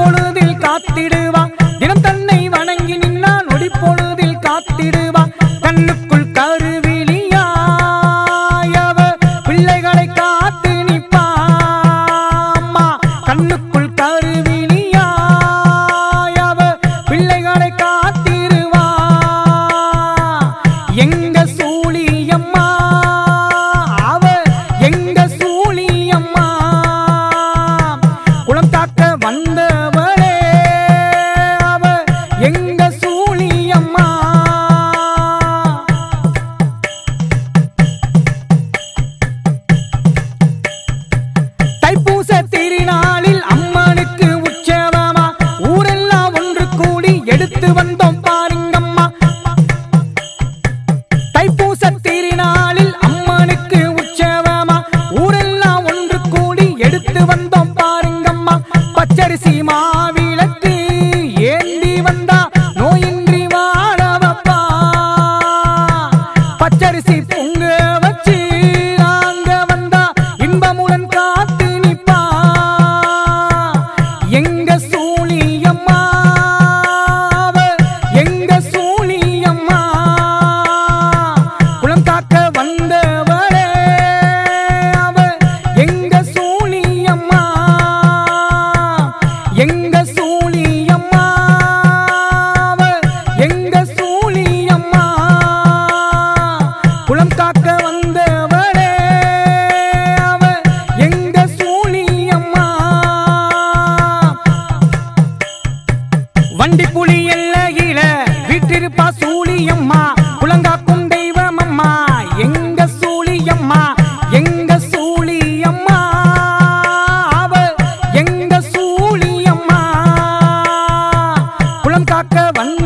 பொழுதில் காத்திடுவா. தினம் தன்னை வணங்கி நின்னான் நொடி பொழுதில் காத்திடுவான் கண்ணுக்குள் கருவிழியாயவ பிள்ளைகளை காத்து நிப்பாம்மா கண்ணுக்குள் கருவி எடுத்து வந்த திருப்பா சூழியம்மா. புலங்காக்கும் தெய்வமம்மா. எங்க சூழியம்மா? எங்க சூழியம்மா? அவ எங்க சூழியம்மா? புலங்காக்க வந்த